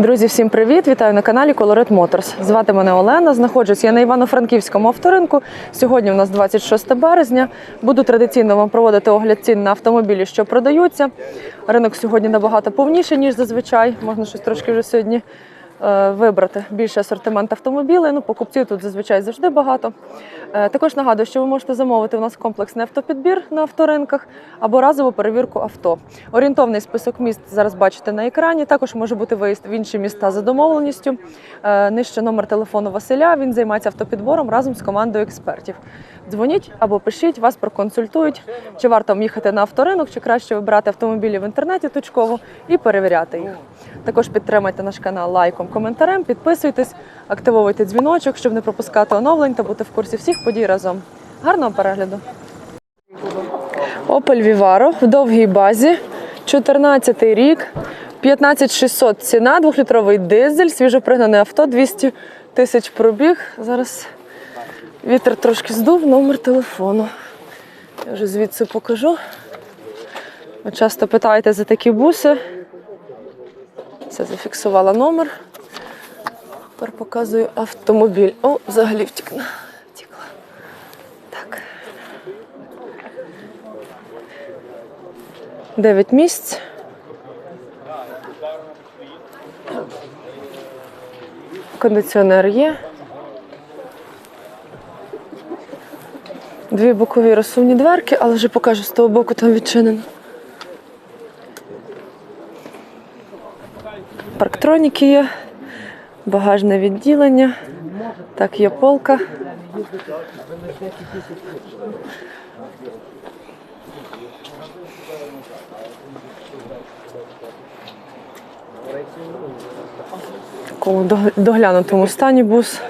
Друзі, всім привіт! Вітаю на каналі Colored Motors. Звати мене Олена. Знаходжусь я на Івано-Франківському авторинку. Сьогодні у нас 26 березня. Буду традиційно вам проводити огляд цін на автомобілі, що продаються. Ринок сьогодні набагато повніший, ніж зазвичай. Можна щось трошки вже сьогодні вибрати більше асортимент автомобілів. Ну, покупців тут зазвичай завжди багато. Е, Також нагадую, що ви можете замовити у нас комплексний автопідбір на авторинках або разову перевірку авто. Орієнтовний список міст зараз бачите на екрані. Також може бути виїзд в інші міста за домовленістю. Е, Нижче номер телефону Василя. Він займається автопідбором разом з командою експертів. Дзвоніть або пишіть, вас проконсультують, чи варто їхати на авторинок, чи краще вибирати автомобілі в інтернеті точково і перевіряти їх. Також підтримайте наш канал лайком, коментарем, підписуйтесь, активовуйте дзвіночок, щоб не пропускати оновлень та бути в курсі всіх подій разом. Гарного перегляду! Opel Vivaro в довгій базі, 14 рік, 15600 ціна, двохлітровий дизель, свіжопригнане авто, 200 тисяч пробіг. Зараз вітер трошки здув, номер телефону. Я вже звідси покажу. Ви часто питаєте за такі буси. Це зафіксувала номер. Тепер показую автомобіль. О, взагалі втікла. втікла. Так. 9 місць. Кондиціонер є. Дві бокові розсувні дверки, але вже покажу з того боку там відчинено. Парктроніки є, багажне відділення. Так, є полка. Такому доглянутому стані бус.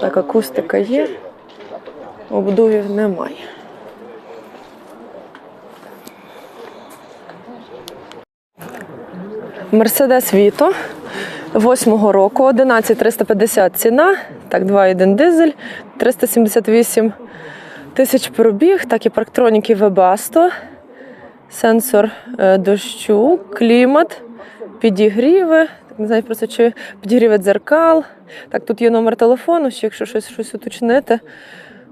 Так, акустика є, обдувів немає. Мерседес Віто восьмого року, 11350 ціна, так, 2.1 дизель, 378 тисяч пробіг, так і парктроніки Webasto, сенсор е, дощу, клімат, підігріви, не знаю просто чи підігріви дзеркал. Так, тут є номер телефону, ще якщо щось, щось уточнити.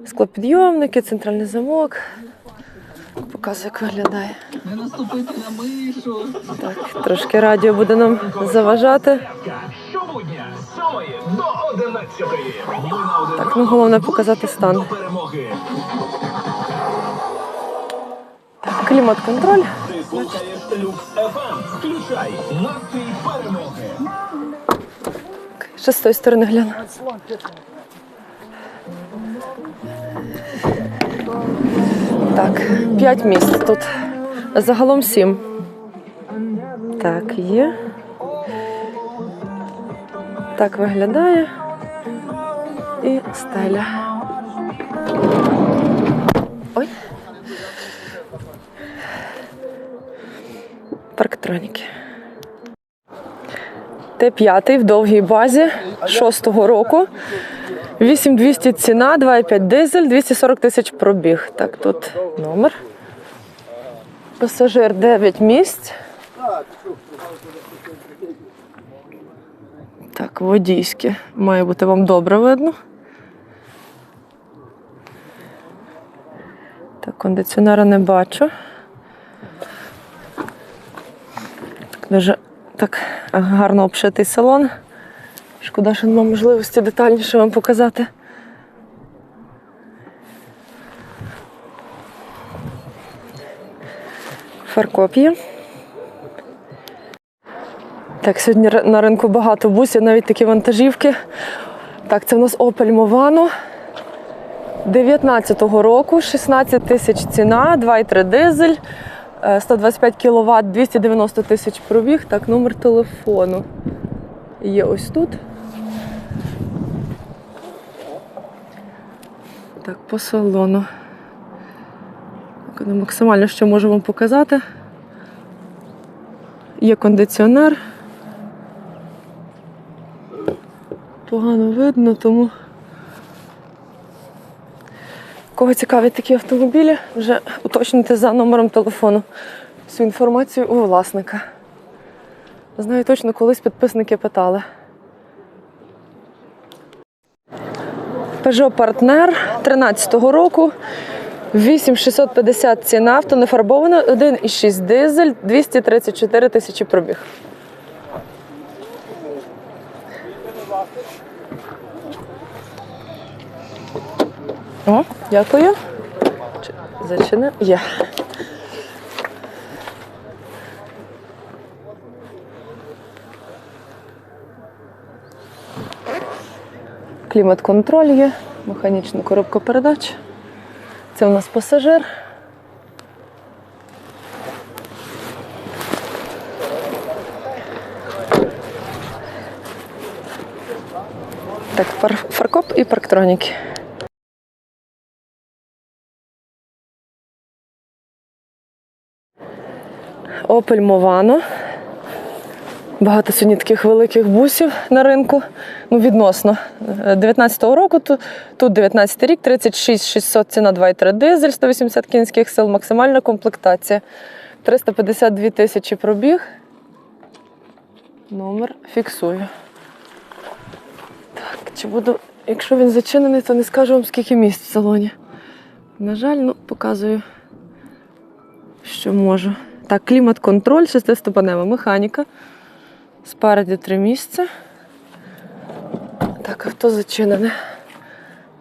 Склопідйомники, центральний замок. Показую, як виглядає. Не наступити на мишу. Так, трошки радіо буде нам заважати. З 7 до 11. Ми на один Так, ну головне показати стан. перемоги. Клімат-контроль. Ти слухаєш Люкс FM. Включай настрій перемоги. Ще з тої сторони гляну. Так, 5 місць тут. Загалом 7. Так, є. Так виглядає. І стеля. Ой. Парктроніки. Т5 в довгій базі 6-го року. 8200 ціна, 2,5 дизель, 240 тисяч пробіг. Так, тут номер. Пасажир 9 місць. Так, водійське. Має бути вам добре видно. Так, кондиціонера не бачу. Так, дуже так гарно обшитий салон. Шкода, що немає можливості детальніше вам показати. Фаркоп є. Так, сьогодні на ринку багато бусів, навіть такі вантажівки. Так, це в нас Opel Movano 19-го року, 16 тисяч ціна, 2,3 дизель, е, 125 кВт, 290 тисяч пробіг. Так, номер телефону є ось тут. Так, по салону. Ну, Максимально, що можу вам показати. Є кондиціонер. Погано видно, тому кого цікавлять такі автомобілі, вже уточнюйте за номером телефону всю інформацію у власника. Знаю точно, колись підписники питали. Peugeot Partner 13-го року. 8650 ціна авто не фарбоване, 1,6 дизель, 234 тисячі пробіг. О, дякую. Зачини. Є. Клімат-контроль є, механічна коробка передач. Це у нас пасажир. Так, фаркоп і парктроніки. Opel Movano. Багато сьогодні таких великих бусів на ринку. Ну, відносно. Е, 19-го року, тут, тут 19 рік, 36 600 ціна 2,3 дизель, 180 кінських сил, максимальна комплектація. 352 тисячі пробіг. Номер фіксую. Так, чи буду. Якщо він зачинений, то не скажу вам, скільки місць в салоні. На жаль, ну, показую, що можу. Так, клімат-контроль, шестиступенева механіка. Спереді три місця. Так, авто зачинене.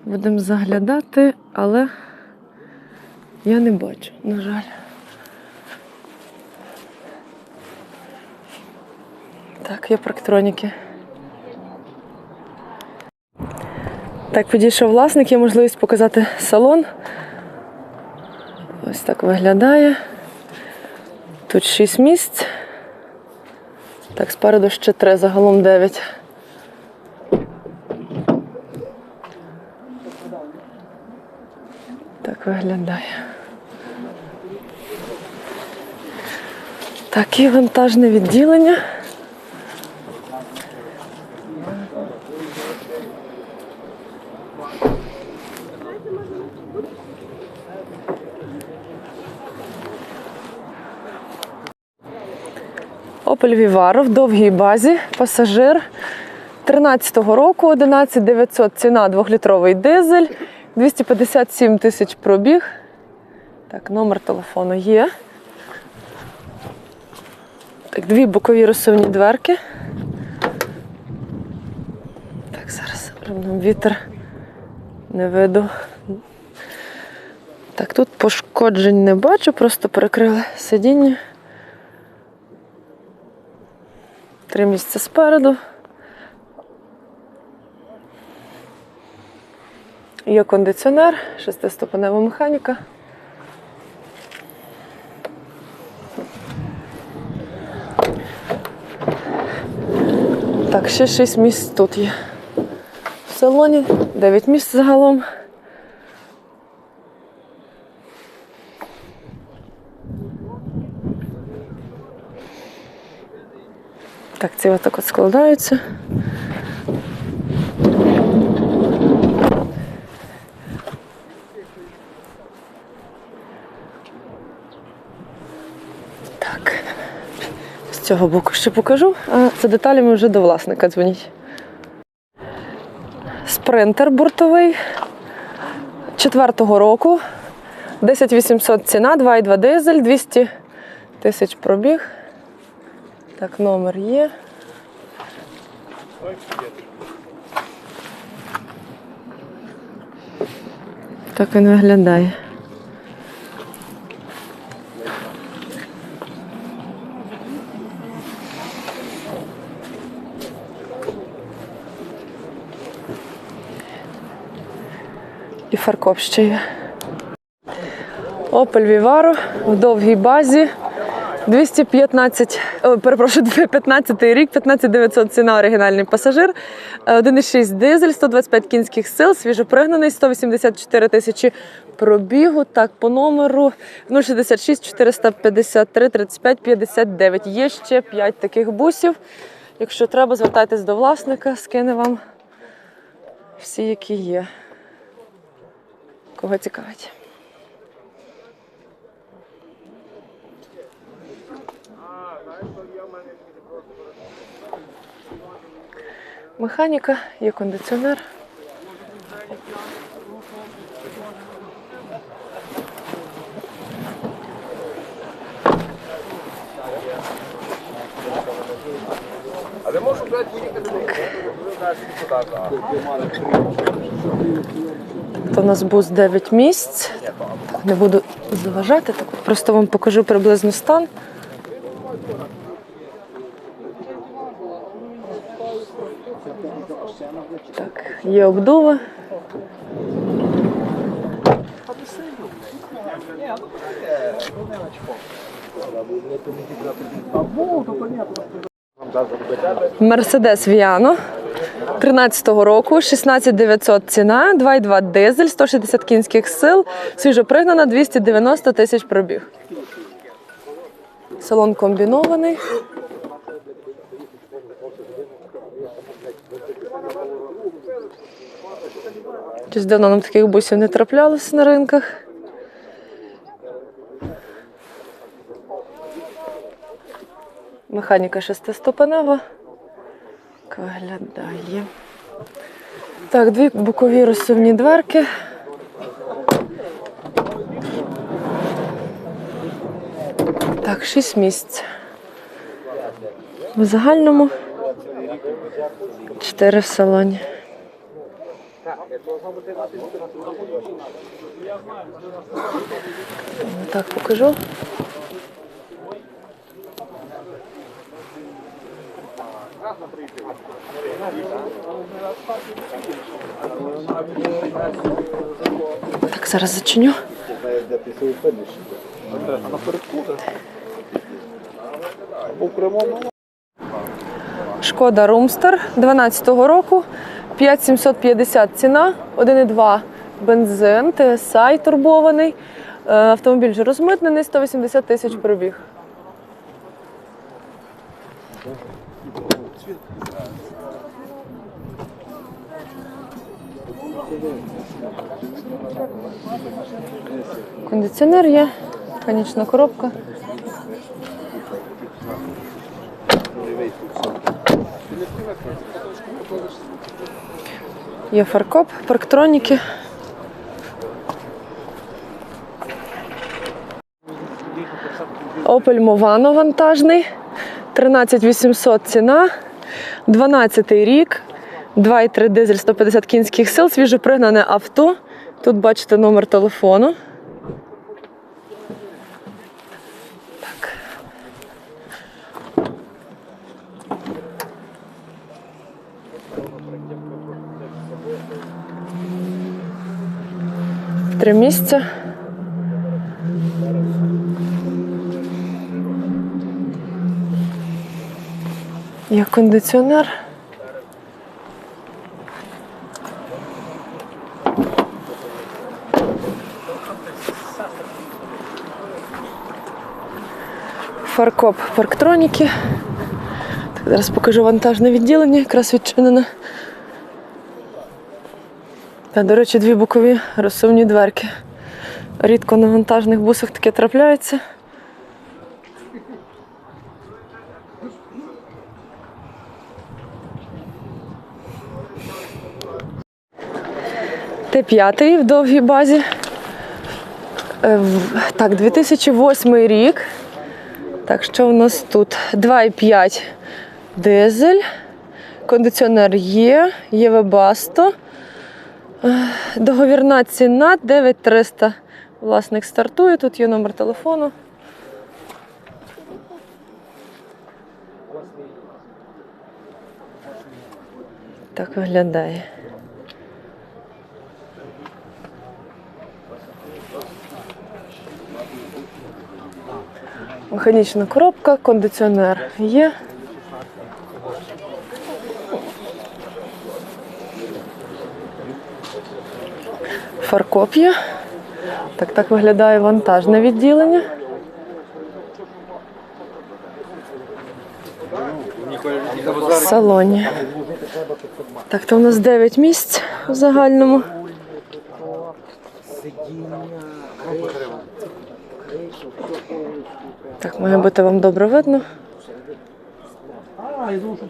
Будемо заглядати, але я не бачу, на жаль. Так, є парктроніки. Так, підійшов власник, є можливість показати салон. Ось так виглядає. Тут шість місць. Так, спереду ще три, загалом дев'ять. Так виглядає. Так, і вантажне відділення. Opel в довгій базі, пасажир 13-го року, 11900 ціна, 2-літровий дизель, 257 тисяч пробіг. Так, номер телефону є. Так, дві бокові розсувні дверки. Так, зараз нам вітер не виду. Так, тут пошкоджень не бачу, просто перекрили сидіння. Три місця спереду. Є кондиціонер, шестиступенева механіка. Так, ще шість місць тут є. В салоні, дев'ять місць загалом. Так, ці отак от складаються. Так. З цього боку ще покажу, а за деталями вже до власника дзвоніть. Спринтер бортовий четвертого року. 10800 ціна, 2,2 дизель, 200 тисяч пробіг. Так, номер є. Так він виглядає. І фаркоп ще Vivaro в довгій базі. 215, о, перепрошую, 15 рік, 15900 ціна оригінальний пасажир, Е, 1,6 дизель, 125 кінських сил, свіжопригнаний, 184 тисячі пробігу. Так, по номеру 066 453 35 59. Є ще 5 таких бусів. Якщо треба, звертайтесь до власника, скине вам всі, які є. Кого цікавить. Механіка, є кондиціонер. Але можу То у нас бус 9 місць. Не буду заважати, так просто вам покажу приблизно стан. Так, є обдува. Мерседес Віано 13-го року, 16900 ціна, 2,2 дизель, 160 кінських сил, свіжопригнана 290 тисяч пробіг. Салон комбінований. Щось давно нам таких бусів не траплялося на ринках. Механіка шестиступенева. Виглядає. Так, дві бокові розсувні дверки. Так, шість місць. В загальному чотири в салоні. Так, покажу. Так, зараз зачиню. Шкода Румстер 12-го року, 5750 ціна, 1,2 бензин, TSI турбований. Е, Автомобіль вже розмитнений, 180 тисяч пробіг. Кондиціонер є, механічна коробка. Є фаркоп, парктроніки. Opel Movano вантажний. 13800 ціна. 12 рік. 2,3 дизель 150 кінських сил, свіжопригнане авто. Тут бачите номер телефону. Три місця. Є кондиціонер. Фаркоп парктроніки. Зараз покажу вантажне відділення, якраз відчинене. Та, до речі, дві бокові розсувні дверки. Рідко на вантажних бусах таке трапляється. Т5 в довгій базі. Е, Так, 2008 рік. Так, що в нас тут? 2,5 дизель. Кондиціонер є, є вебасто. Договірна ціна 9300. Власник стартує, тут є номер телефону. Так виглядає. Механічна коробка, кондиціонер є. Фаркоп. Так, так виглядає вантажне відділення. В салоні. Так, то у нас 9 місць в загальному. Так, має бути вам добре видно. А, я думав, що.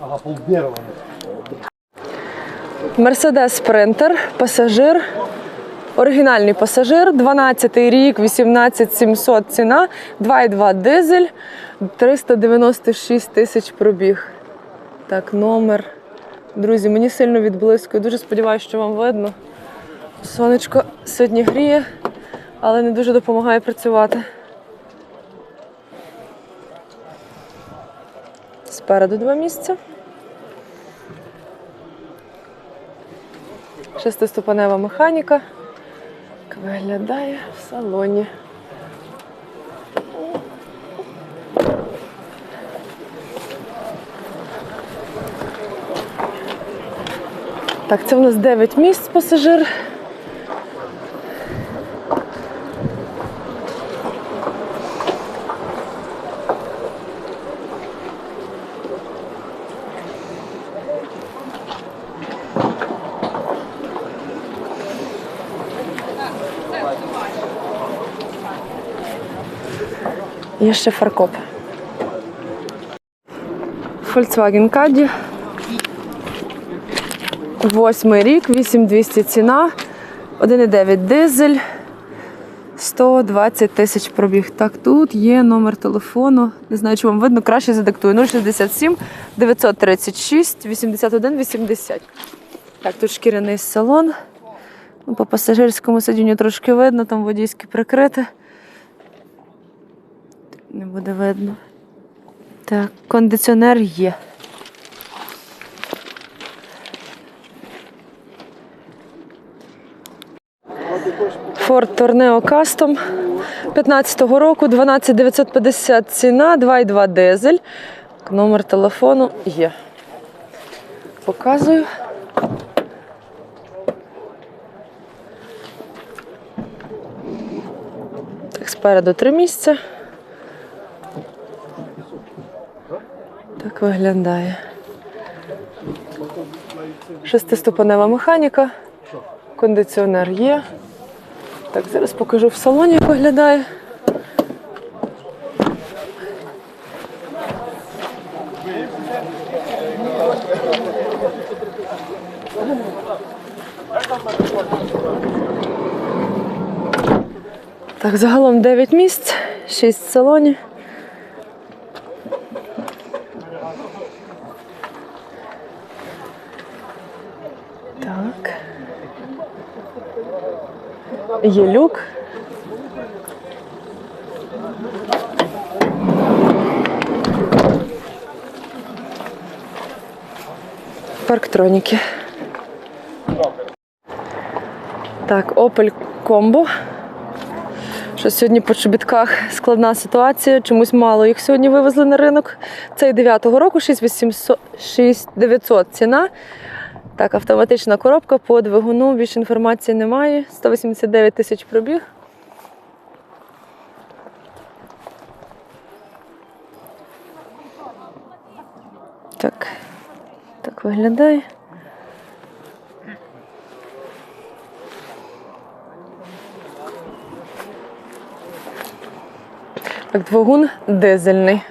Ага. Мерседес Спринтер, пасажир. Оригінальний пасажир, 12 рік, 18700 ціна, 2,2 дизель, 396 тисяч пробіг. Так, номер. Друзі, мені сильно відблискує. Дуже сподіваюся, що вам видно. Сонечко сьогодні гріє, але не дуже допомагає працювати. Спереду два місця. Шестиступенева механіка. Виглядає в салоні. Так, це у нас 9 місць пасажир. Є ще фаркоп. Volkswagen Caddy. Восьмий рік, 8200 ціна, 1,9 дизель, 120 тисяч пробіг. Так, тут є номер телефону. Не знаю, чи вам видно, краще задиктую. 067 936 81 80. Так, тут шкіряний салон. Ну, по пасажирському сидінню трошки видно, там водійське прикрите. Не буде видно. Так, кондиціонер є. Ford Tourneo Custom 15-го року, 12950 ціна, 2,2 дизель. Номер телефону є. Показую. Так, спереду три місця. Виглядає. Шестиступенева механіка. Кондиціонер є. Так, зараз покажу в салоні, як виглядає. Так, загалом 9 місць, 6 в Так. Є люк. Парктроніки. Так, Opel Combo. Що сьогодні по чобітках складна ситуація. Чомусь мало їх сьогодні вивезли на ринок. Цей 9-го року 6800 6900 ціна. Так, автоматична коробка по двигуну, більше інформації немає. 189 тисяч пробіг. Так, так виглядає. Так, двигун дизельний.